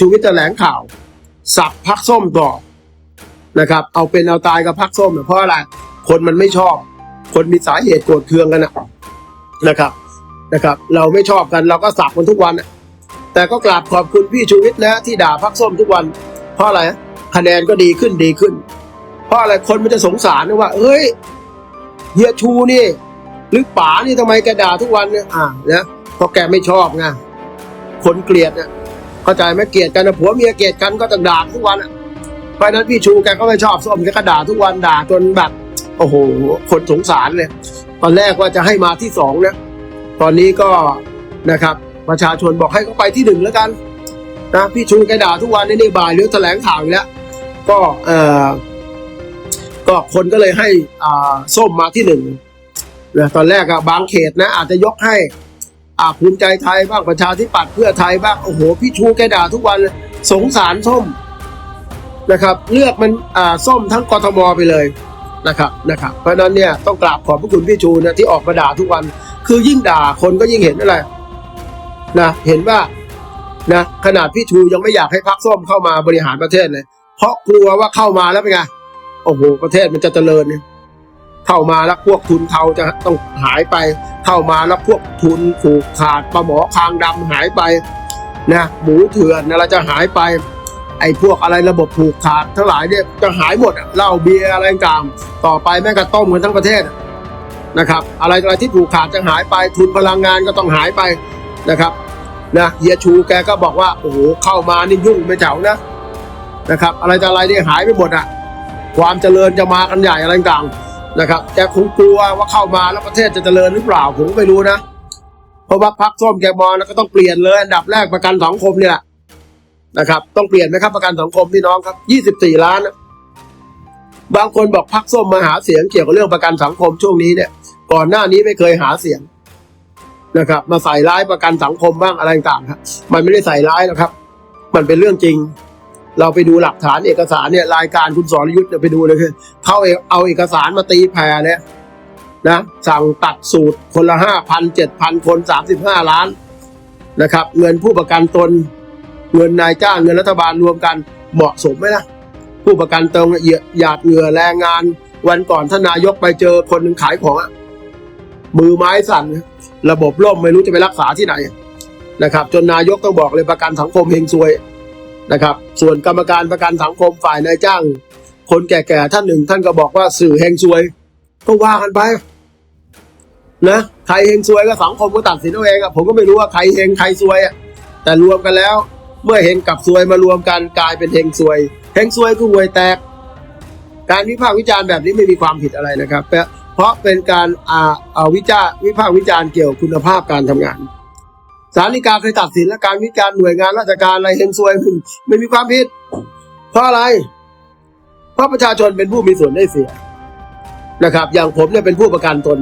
ชูวิทย์แถลงข่าว สับพักส้มต่อนะครับ เอาเป็นเอาตายกับพักส้มเนี่ยเพราะอะไรคนมันไม่ชอบ คนมีสาเหตุโกรธเคืองกันนะนะครับนะครับ เราไม่ชอบกันเราก็สับกันทุกวันนะแต่ก็กราบขอบคุณพี่ชูวิทย์นะที่ด่าพักส้มทุกวัน เพราะอะไรคะแนนก็ดีขึ้นดีขึ้น เพราะอะไรคนมันจะสงสารนะว่าเอ้ยเฮียชูนี่ หรือป๋านี่ทำไมแกด่าทุกวันเนี่ยอ่านะเพราะแกไม่ชอบไงคนเกลียดเนี่ย เข้าใจไหมเกลียดกันนะผัวเมียเกลียดกันก็ต้องด่าทุกวันอะเพราะนั้นพี่ชูแกก็ไม่ชอบส้มแกก็ด่าทุกวันด่าจนแบบโอ้โหคนสงสารเลยตอนแรกว่าจะให้มาที่สองนะตอนนี้ก็นะครับ ประชาชนบอกให้เขาไปที่หนึ่งแล้วกันนะพี่ชูแกด่าทุกวันนี่นี่บ่ายหรือแถลงข่าวอีกแล้วก็เออก็คนก็เลยให้อ่าส้มมาที่หนึ่งนะตอนแรกอะบางเขตนะอาจจะยกให้ อ่าภูมิใจไทยบ้างประชาธิปัตย์เพื่อไทยบ้างโอ้โหพี่ชูแกด่าทุกวันเลยสงสารส้มนะครับ เลือกมันอ่าส้มทั้งกทมไปเลยนะครับนะครับ เพราะนั้นเนี่ยต้องกราบขอบพระคุณพี่ชูนะที่ออกมาด่าทุกวัน คือยิ่งด่าคนก็ยิ่งเห็นอะไรนะเห็นว่านะขนาดพี่ชูยังไม่อยากให้พักส้มเข้ามาบริหารประเทศเลย เพราะกลัวว่าเข้ามาแล้วเป็นไงโอ้โหประเทศมันจะเจริญเนี่ย เข้ามาแล้วพวกทุนเทาจะต้องหายไป เข้ามาแล้วพวกทุนผูกขาดปลาหมอคางดำหายไปนะหมูเถื่อนอะไรจะหายไป ไอ้พวกอะไรระบบผูกขาดทั้งหลายเนี่ยจะหายหมดอะเหล้าเบียร์อะไรต่างต่อไปแม่งก็ต้มกันทั้งประเทศนะครับ อะไรอะไรที่ผูกขาดจะหายไปทุนพลังงานก็ต้องหายไปนะครับนะเฮียชูแกก็บอกว่าโอ้โหเข้ามานี่ยุ่งไม่เจ๋านะนะครับ อะไรจะอะไรนี่หายไปหมดอะความเจริญจะมากันใหญ่อะไรต่าง นะครับแกคงกลัวว่าเข้ามาแล้วประเทศจะเจริญหรือเปล่าผมก็ไม่รู้นะ เพราะว่าพักส้มแกมองแล้วก็ต้องเปลี่ยนเลยอันดับแรกประกันสังคมเนี่ยนะครับ ต้องเปลี่ยนไหมครับประกันสังคมพี่น้องครับยี่สิบสี่ล้านนะบางคนบอกพักส้มมาหาเสียงเกี่ยวกับเรื่องประกันสังคมช่วงนี้เนี่ย ก่อนหน้านี้ไม่เคยหาเสียงนะครับ มาใส่ร้ายประกันสังคมบ้างอะไรต่างๆครับ มันไม่ได้ใส่ร้ายหรอกครับ มันเป็นเรื่องจริง เราไปดูหลักฐานเอกสารเนี่ยรายการคุณสรยุทธ์เนี่ยไปดูเลยคือเขาเอาเอกสารมาตีแผ่เนี่ยนะสั่งตัดสูตรคนละห้าพันเจ็ดพันคนสามสิบห้าล้านนะครับ เงินผู้ประกันตน เงินนายจ้างเงินรัฐบาลรวมกันเหมาะสมไหมล่ะ ผู้ประกันตนเหยียดหยาดเหงื่อแรงงาน วันก่อนท่านนายกไปเจอคนหนึ่งขายของมือไม้สั่น ระบบล่มไม่รู้จะไปรักษาที่ไหนนะครับ จนนายกต้องบอกเลยประกันสังคมเฮงซวย นะครับ ส่วนกรรมการประกันสังคมฝ่ายนายจ้าง คนแก่ๆท่านหนึ่ง ท่านก็บอกว่าสื่อเฮงซวย ก็ว่ากันไปนะใครเฮงซวยก็สังคมก็ตัดสินเอาเองอะผมก็ไม่รู้ว่าใครเฮงใครซวยอะแต่รวมกันแล้ว เมื่อเฮงกับซวยมารวมกันกลายเป็นเฮงซวยเฮงซวยคือหวยแตก การวิพากษ์วิจารณ์แบบนี้ไม่มีความผิดอะไรนะครับ เพราะเป็นการอ่าอาวิจารณ์วิพากษ์วิจารณ์เกี่ยวกับคุณภาพการทำงาน ศาลฎีกาเคยตัดสินและการวิจารณ์หน่วยงานราชการอะไรเฮงซวยไม่มีความผิด เพราะอะไร เพราะประชาชนเป็นผู้มีส่วนได้เสียนะครับ อย่างผมเนี่ยเป็นผู้ประกันตน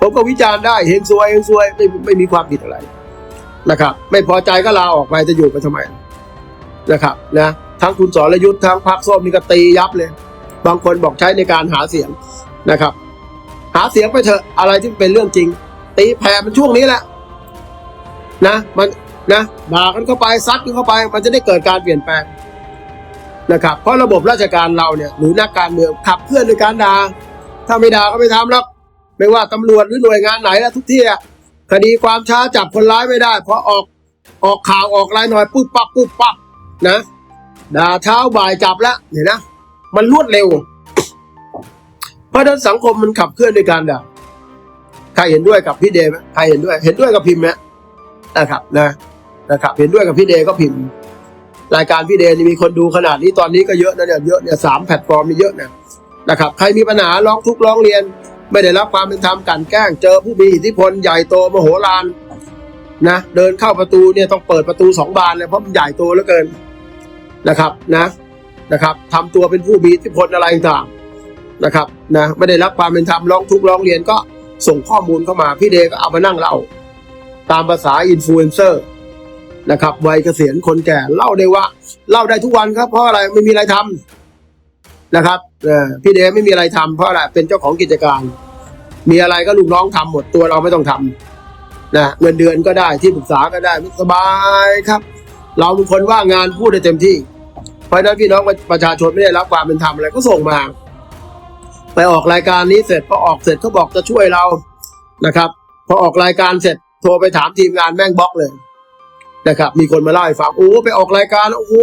ผมก็วิจารณ์ได้เฮงซวยเฮงซวยไม่ไม่มีความผิดอะไรนะครับ ไม่พอใจก็ลาออกไปจะอยู่ไปทำไมนะครับนะทั้งคุณสรยุทธ์ทั้งพรรคส้มนี่ก็ตียับเลย บางคนบอกใช้ในการหาเสียงนะครับ หาเสียงไปเถอะอะไรที่เป็นเรื่องจริง ตีแผ่มันช่วงนี้แหละ นะมันนะด่ากันเข้าไปซัดกันเข้าไป มันจะได้เกิดการเปลี่ยนแปลงนะครับเพราะระบบราชการเราเนี่ยหรือนักการเมืองขับเคลื่อนโดยการด่าถ้าไม่ด่าก็ไม่ทำหรอกไม่ว่าตำรวจหรือหน่วยงานไหนแล้วทุกที่อะคดีความช้าจับคนร้ายไม่ได้เพราะออกออกข่าวออกรายหน่อยปุ๊บปั๊บปุ๊บปั๊บนะด่าเช้าบ่ายจับแล้วเห็นนะมันรวดเร็ว เพราะฉะนั้นสังคมมันขับเคลื่อนโดยการด่าใครเห็นด้วยกับพี่เดชไหมใครเห็นด้วย เห็นด้วยกับพิมพ์ไหม นะครับนะนะครับเห็นด้วยกับพี่เดก็พิมพ์ รายการพี่เดนี่มีคนดูขนาดนี้ตอนนี้ก็เยอะนะเนี่ยเยอะเนี่ยสามแพลตฟอร์มมีเยอะนะนะครับ ใครมีปัญหาร้องทุกข์ร้องเรียน ไม่ได้รับความเป็นธรรมกันแกล้ง เจอผู้มีอิทธิพลใหญ่โตมโหฬารนะเดินเข้าประตูเนี่ยต้องเปิดประตูสองบานเลยเพราะมันใหญ่โตเหลือเกินนะครับนะนะครับทำตัวเป็นผู้มีอิทธิพลอะไรต่างนะครับนะไม่ได้รับความเป็นธรรมร้องทุกข์ร้องเรียนก็ส่งข้อมูลเข้ามาพี่เดก็เอามานั่งเล่า ตามภาษาอินฟลูเอนเซอร์นะครับวัยเกษียณคนแก่เล่าได้ว่าเล่าได้ทุกวันครับ เพราะอะไรไม่มีอะไรทำนะครับเออพี่เดไม่มีอะไรทำเพราะอะไรเป็นเจ้าของกิจการ มีอะไรก็ลูกน้องทำหมดตัวเราไม่ต้องทำนะเงินเดือนก็ได้ที่ปรึกษาก็ได้สบายครับ เราเป็นคนว่างงานพูดได้เต็มที่ เพราะนั้นพี่น้องประชาชนไม่ได้รับความเป็นธรรมอะไรก็ส่งมา ไปออกรายการนี้เสร็จพอออกเสร็จเขาบอกจะช่วยเรานะครับ พอออกรายการเสร็จ โทรไปถามทีมงานแม่งบล็อกเลยนะครับ มีคนมาเล่าให้ฟังโอ้ไปออกรายการโอ้โห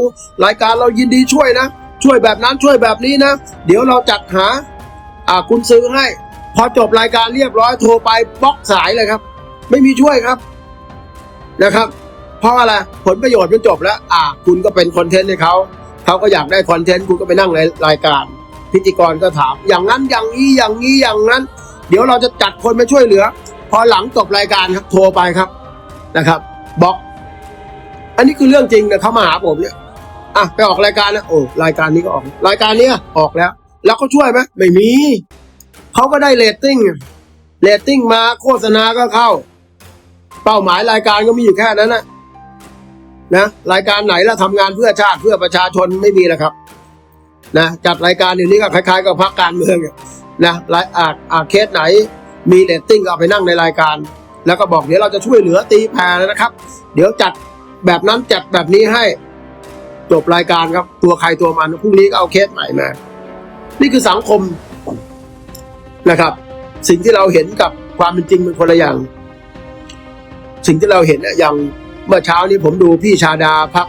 รายการเรายินดีช่วยนะ ช่วยแบบนั้นช่วยแบบนี้นะ เดี๋ยวเราจัดหาอ่าคุณซื้อให้ พอจบรายการเรียบร้อยโทรไปบล็อกสายเลยครับ ไม่มีช่วยครับนะครับ เพราะอะไรผลประโยชน์มันจบแล้ว อ่า คุณก็เป็นคอนเทนต์ให้เขาเขาก็อยากได้คอนเทนต์คุณก็ไปนั่งในรายการ พิธีกรก็ถาม อย่างนั้นอย่างนี้อย่างนี้อย่างนั้น เดี๋ยวเราจะจัดคนมาช่วยเหลือ พอหลังจบรายการครับโทรไปครับนะครับบล็อก อันนี้คือเรื่องจริงนะเขามาหาผมเนี่ยอะไปออกรายการนะโอ้รายการนี้ก็ออก รายการเนี้ยออกแล้ว แล้วเขาช่วยไหมไม่มีเขาก็ได้เรตติ้งเรตติ้งมาโฆษณาก็เข้า เป้าหมายรายการก็มีอยู่แค่นั้นนะนะรายการไหนล้วทำงานเพื่อชาติเพื่อประชาชนไม่มีแล้วครับ นะจัดรายการเดี๋ยวนี้ก็คล้ายๆกับพรรคการเมืองนะรายอาอาเคสไหน มีเรตติ้งก็เอาไปนั่งในรายการ แล้วก็บอกเดี๋ยวเราจะช่วยเหลือตีแผ่นะครับ เดี๋ยวจัดแบบนั้นจัดแบบนี้ให้จบรายการครับตัวใครตัวมันพรุ่งนี้ก็เอาเคสใหม่มา นี่คือสังคมนะครับ สิ่งที่เราเห็นกับความเป็นจริงเป็นคนละอย่าง สิ่งที่เราเห็นอย่างเมื่อเช้านี้ผมดูพี่ชาดาพัก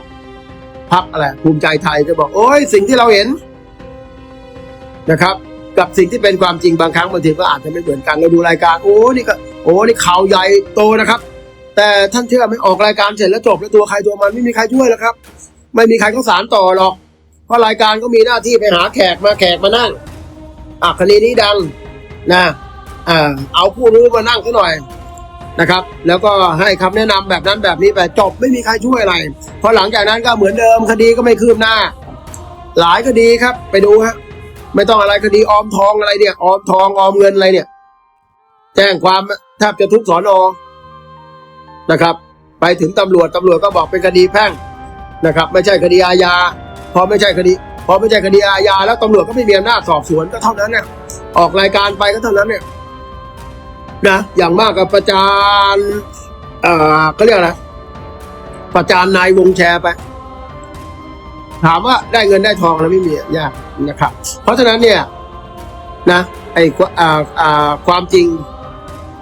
พักอะไรภูมิใจไทยก็บอก โอ้ยสิ่งที่เราเห็นนะครับ กับสิ่งที่เป็นความจริงบางครั้งบางทีก็อาจจะไม่เหมือนกันเราดูรายการ โอ้นี่ก็โอ้นี่ข่าวใหญ่โตนะครับ แต่ท่านเชื่อไหมออกรายการเสร็จแล้วจบแล้วตัวใครตัวมันไม่มีใครช่วยแล้วครับ ไม่มีใครเขาสารต่อหรอกเพราะรายการก็มีหน้าที่ไปหาแขกมาแขกมานั่งอะคดีนี้ดังนะอ่าเอาผู้รู้มานั่งซะหน่อยนะครับ แล้วก็ให้คำแนะนำแบบนั้นแบบนี้ไปจบไม่มีใครช่วยอะไรพอหลังจากนั้นก็เหมือนเดิมคดีก็ไม่คืบหน้า หลายคดีครับไปดูฮะ ไม่ต้องอะไรคดีออมทองอะไรเนี่ยออมทองออมเงินอะไรเนี่ย แจ้งความแทบจะทุกสอนอนะครับ ไปถึงตำรวจตำรวจก็บอกเป็นคดีแพ่งนะครับ ไม่ใช่คดีอาญาพอไม่ใช่คดีพอไม่ใช่คดีอาญาแล้วตำรวจก็ไม่มีอำนาจสอบสวนก็เท่านั้นเนี่ยออกรายการไปก็เท่านั้นเนี่ยนะอย่างมากกับประจานเอ่อเขาเรียกอะไรประจานนายวงแชร์ไป ถามว่าได้เงินได้ทองแล้วไม่มียากนะครับ เพราะฉะนั้นเนี่ยนะไอ้ควาอ่าความจริง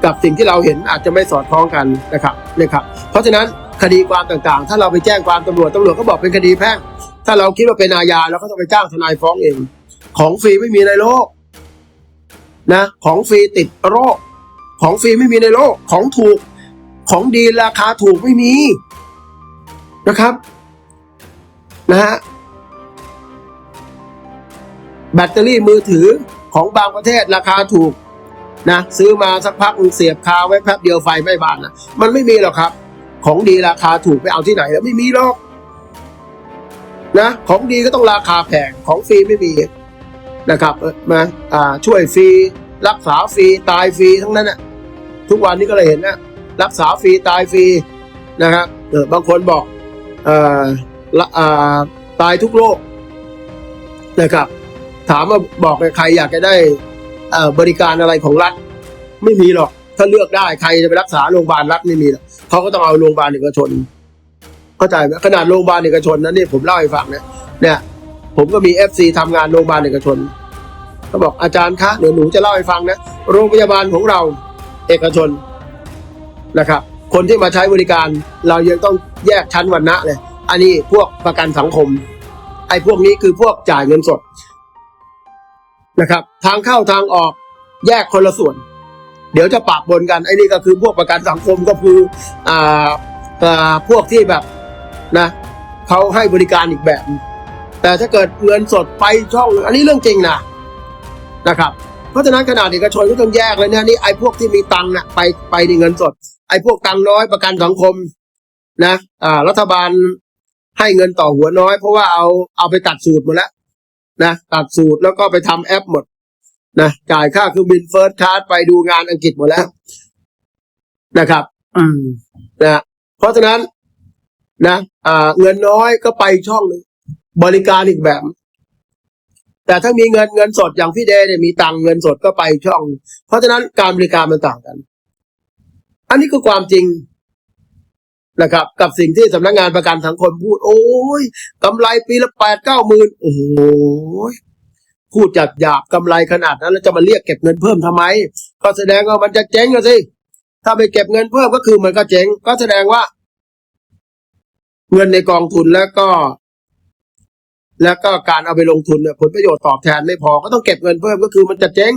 กับสิ่งที่เราเห็นอาจจะไม่สอดคล้องกันนะครับนะครับ เพราะฉะนั้นคดีความต่างๆ ถ้าเราไปแจ้งความตำรวจตำรวจก็บอกเป็นคดีแพ่ง ถ้าเราคิดว่าเป็นอาญาเราก็ต้องไปจ้างทนายฟ้องเอง ของฟรีไม่มีในโลกนะของฟรีติดโรค ของฟรีไม่มีในโลก ของถูก ของดีราคาถูกไม่มีนะครับ นะฮะแบตเตอรี่มือถือของบางประเทศราคาถูกนะซื้อมาสักพักเสียบคาไว้แป๊บเดียวไฟไม่บานนะมันไม่มีหรอกครับ ของดีราคาถูกไปเอาที่ไหนแล้วไม่มีหรอกนะของดีก็ต้องราคาแพงของฟรีไม่มีนะครับเออมาอ่าช่วยฟรีรักษาฟรีตายฟรีทั้งนั้นนะทุกวันนี้ก็เลยเห็นนะรักษาฟรีตายฟรีนะครับเออบางคนบอกเอ่อ ตายทุกโรคนะครับ ถามว่าบอกใครอยากจะได้บริการอะไรของรัฐ ไม่มีหรอก ถ้าเลือกได้ใครจะไปรักษาโรงพยาบาลรัฐไม่มีหรอกเขาก็ต้องเอาโรงพยาบาลเอกชนเข้าใจไหมขนาดโรงพยาบาลเอกชนนั้นนี่ผมเล่าให้ฟังเนี่ยเนี่ย ผมก็มีเอฟซีทำงานโรงพยาบาลเอกชนเขาบอกอาจารย์คะเดี๋ยวหนูจะเล่าให้ฟังนะโรงพยาบาลของเราเอกชนนะครับ คนที่มาใช้บริการเรายังต้องแยกชั้นวรรณะเลย อันนี้พวกประกันสังคม ไอ้พวกนี้คือพวกจ่ายเงินสดนะครับ ทางเข้าทางออกแยกคนละส่วน เดี๋ยวจะปะปนกันไอ้นี่ก็คือพวกประกันสังคมก็คืออ่าอ่าพวกที่แบบนะเขาให้บริการอีกแบบ แต่ถ้าเกิดเงินสดไปช่อง อันนี้เรื่องจริงนะนะครับเพราะฉะนั้นขนาดเอกชนก็ต้องแยกเลยเนี่ยนี่ไอ้พวกที่มีตังค์นะไปไปในเงินสด ไอ้พวกตังค์น้อยประกันสังคมนะอ่ารัฐบาล ให้เงินต่อหัวน้อยเพราะว่าเอาเอาไปตัดสูตรหมดแล้วนะตัดสูตรแล้วก็ไปทำแอปหมดนะจ่ายค่าเครื่องบินเฟิร์สคลาสไปดูงานอังกฤษหมดแล้ว นะครับ อืมนะเพราะฉะนั้นนะอ่าเงินน้อยก็ไปช่องหนึงบริการอีกแบบ แต่ถ้ามีเงินเงินสดอย่างพี่เดย์เนี่ยมีตังค์เงินสดก็ไปช่อง เพราะฉะนั้นการบริการมันต่างกัน อันนี้คือความจริง นะครับ กับสิ่งที่สำนักงานประกันสังคมพูด โอ้ยกำไรปีละแปดเก้าหมื่นโอ้โหพูดจากหยาบกำไรขนาดนั้น แล้วจะมาเรียกเก็บเงินเพิ่มทำไม ก็แสดงว่ามันจะเจ๊งอะสิถ้าไม่เก็บเงินเพิ่มก็คือมันก็เจ๊งก็แสดงว่า เงินในกองทุนแล้วก็ แล้วก็การเอาไปลงทุนเนี่ยผลประโยชน์ตอบแทนไม่พอก็ต้องเก็บเงินเพิ่มก็คือมันจะเจ๊ง